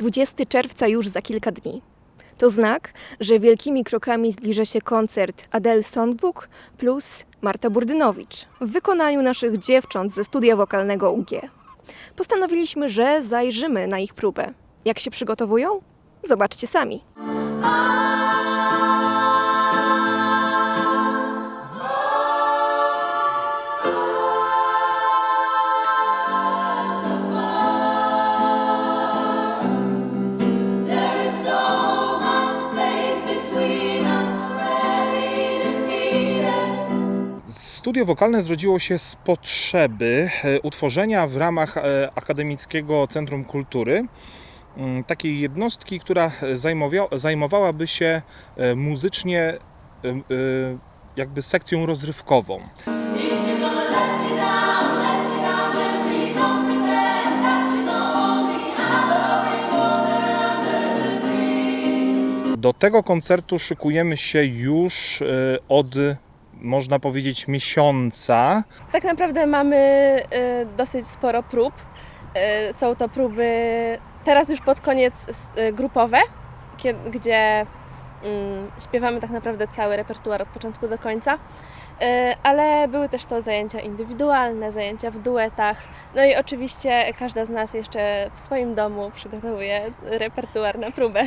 20 czerwca już za kilka dni. To znak, że wielkimi krokami zbliża się koncert Adele Songbook plus Marta Burdynowicz w wykonaniu naszych dziewcząt ze studia wokalnego UG. Postanowiliśmy, że zajrzymy na ich próbę. Jak się przygotowują? Zobaczcie sami. Studio wokalne zrodziło się z potrzeby e, utworzenia w ramach e, Akademickiego Centrum Kultury mm, takiej jednostki, która zajmowałaby się e, muzycznie jakby sekcją rozrywkową. Do tego koncertu szykujemy się już od, można powiedzieć, miesiąca. Tak naprawdę mamy y, dosyć sporo prób. Y, Są to próby teraz już pod koniec y, grupowe, gdzie mm, śpiewamy tak naprawdę cały repertuar od początku do końca. Ale były też to zajęcia indywidualne, zajęcia w duetach. No i oczywiście każda z nas jeszcze w swoim domu przygotowuje repertuar na próbę.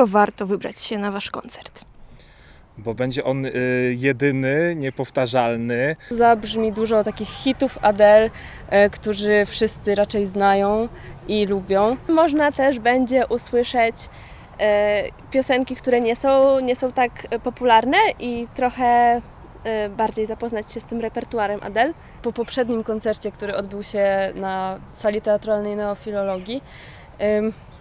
Dlaczego warto wybrać się na wasz koncert? Bo będzie on e, jedyny, niepowtarzalny. Zabrzmi dużo takich hitów Adele, e, którzy wszyscy raczej znają i lubią. Można też będzie usłyszeć e, piosenki, które nie są, nie są tak popularne i trochę e, bardziej zapoznać się z tym repertuarem Adele. Po poprzednim koncercie, który odbył się na sali teatralnej Neofilologii,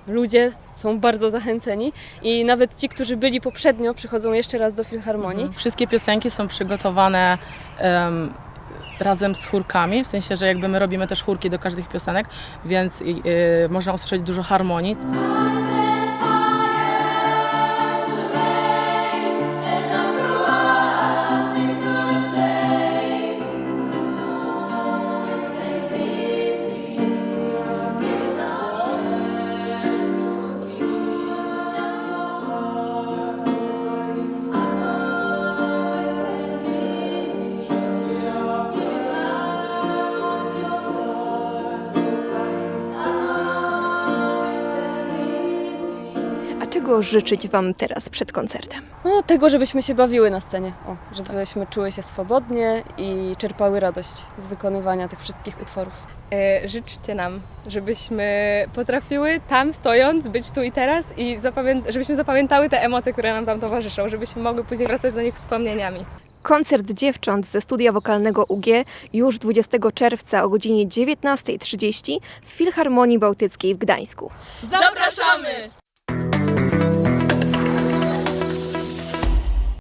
ludzie są bardzo zachęceni i nawet ci, którzy byli poprzednio, przychodzą jeszcze raz do Filharmonii. Mhm. Wszystkie piosenki są przygotowane em, razem z chórkami, w sensie, że jakby my robimy też chórki do każdych piosenek, więc y, y, można usłyszeć dużo harmonii. Czego życzyć wam teraz przed koncertem? No, tego, żebyśmy się bawiły na scenie, o, żebyśmy czuły się swobodnie i czerpały radość z wykonywania tych wszystkich utworów. E, Życzcie nam, żebyśmy potrafiły tam stojąc być tu i teraz i zapamię- żebyśmy zapamiętały te emocje, które nam tam towarzyszą, żebyśmy mogły później wracać do nich wspomnieniami. Koncert dziewcząt ze studia wokalnego UG już 20 czerwca o godzinie 19.30 w Filharmonii Bałtyckiej w Gdańsku. Zapraszamy!